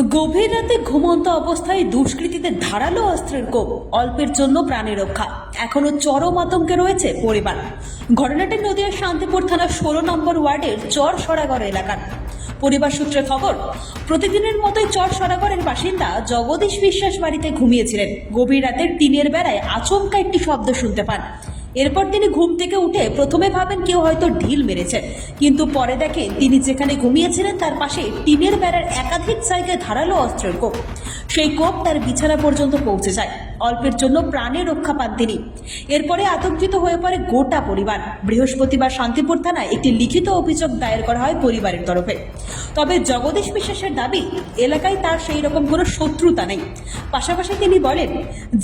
গভীর রাতে ঘুমন্ত অবস্থায় দুষ্কৃতীদের ধারালো অস্ত্রের কোপ, অল্পের জন্য প্রাণী রক্ষা। এখনও চরম আতঙ্কে রয়েছে পরিবার। ঘটনাটি নদিয়ার শান্তিপুর থানার ষোলো নম্বর ওয়ার্ডের চর সরাগড় এলাকার। পরিবার সূত্রে খবর, প্রতিদিনের মতোই চর সরাগড়ের বাসিন্দা জগদীশ বিশ্বাস বাড়িতে ঘুমিয়েছিলেন। গভীর রাতের টিনের বেড়ায় আচমকা একটি শব্দ শুনতে পান। এরপর তিনি ঘুম থেকে উঠে প্রথমে ভাবেন কেউ হয়তো ঢিল মেরেছে। কিন্তু পরে দেখেন তিনি যেখানে ঘুমিয়েছিলেন তার পাশে টিনের বেড়ার একাধিক জায়গায় ধারালো অস্ত্রের কোপ। সেই কোপ তার বিছানা পর্যন্ত পৌঁছে যায়। অল্পের জন্য প্রাণে রক্ষা পান তিনি। এরপরে আতঙ্কিত হয়ে পড়ে গোটা পরিবার। বৃহস্পতিবার শান্তিপুর থানায় একটি লিখিত অভিযোগ দায়ের করা হয় পরিবারের তরফে। তবে জগদীশ বিশ্বাসের দাবি, এলাকায় তার সেই রকম কোনো শত্রুতা নেই। পাশাপাশি তিনি বলেন,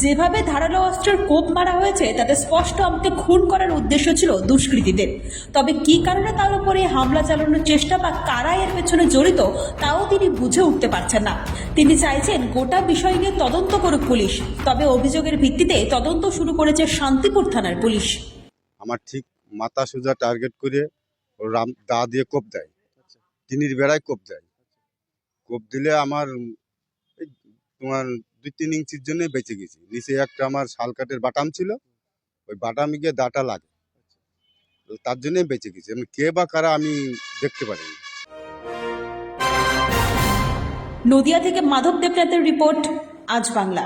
যেভাবে ধারালো অস্ত্রের কোপ মারা হয়েছে, তাতে স্পষ্ট আমাকে খুন করার উদ্দেশ্য ছিল দুষ্কৃতীদের। তবে কি কারণে তার উপরে হামলা চালানোর চেষ্টা বা কারা এর পেছনে জড়িত, তাও তিনি বুঝে উঠতে পারছেন না। তিনি চাইছেন গোটা বিষয় নিয়ে তদন্ত করুক পুলিশ। তবে অভিযোগের ভিত্তিতে তদন্ত শুরু করেছে শান্তিপুর থানার পুলিশ। আমার ঠিক মাথা সোজা টার্গেট করে রাম দা দিয়ে কোপ দেয়। তিনির বেড়ায় কোপ দেয়। কোপ দিলে আমার তোমার দুই তিন ইঞ্চির জন্য বেঁচে গেছি। নিচে একটা আমার শাল কাঠের বাটাম ছিল ওই বাটামে গিয়ে দাটা লাগে। তার জন্যই বেঁচে গেছি। এমনি কে বা কারা আমি দেখতে পারিনি। নদিয়া থেকে মাধব দেবনাথের রিপোর্ট আজ বাংলা।